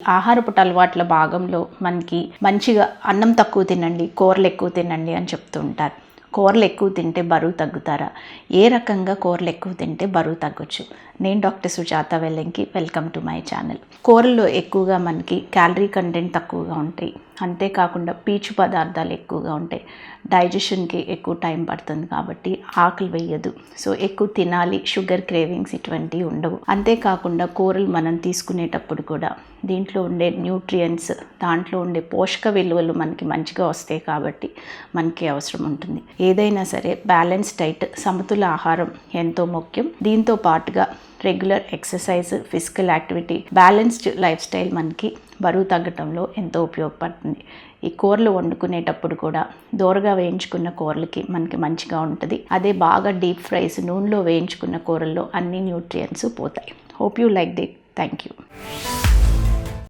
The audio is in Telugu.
ఆహారపు అలవాట్ల భాగంలో మనకి మంచిగా అన్నం తక్కువ తినండి కూరలు ఎక్కువ తినండి అని చెప్తూ ఉంటారు. కూరలు ఎక్కువ తింటే బరువు తగ్గుతారా? ఏ రకంగా కూరలు ఎక్కువ తింటే బరువు తగ్గొచ్చు? నేను doctor Sujatha Vellanki welcome to my channel. కూరల్లో ఎక్కువగా మనకి క్యాలరీ కంటెంట్ తక్కువగా ఉంటాయి. అంతేకాకుండా పీచు పదార్థాలు ఎక్కువగా ఉంటాయి. డైజెషన్కి ఎక్కువ టైం పడుతుంది కాబట్టి ఆకలి వేయదు. సో ఎక్కువ తినాలి. షుగర్ క్రేవింగ్స్ ఇటువంటివి ఉండవు. అంతేకాకుండా కూరలు మనం తీసుకునేటప్పుడు కూడా దీంట్లో ఉండే న్యూట్రియంట్స్ దాంట్లో ఉండే పోషక విలువలు మనకి మంచిగా వస్తాయి కాబట్టి మనకి అవసరం ఉంటుంది. ఏదైనా సరే బ్యాలెన్స్ డైట్ సమతుల ఆహారం ఎంతో ముఖ్యం. దీంతో పాటుగా regular exercise physical activity balanced lifestyle మనకి బరువు తగ్గటంలో ఎంతో ఉపయోగపడుతుంది. ఈ కూరలు వండుకునేటప్పుడు కూడా దూరగా వేయించుకున్న కూరలకి మనకి మంచిగా ఉంటుంది. అదే బాగా డీప్ ఫ్రైస్ నూనెలో వేయించుకున్న కూరల్లో అన్ని న్యూట్రియంట్స్ పోతాయి. Hope you like this thank you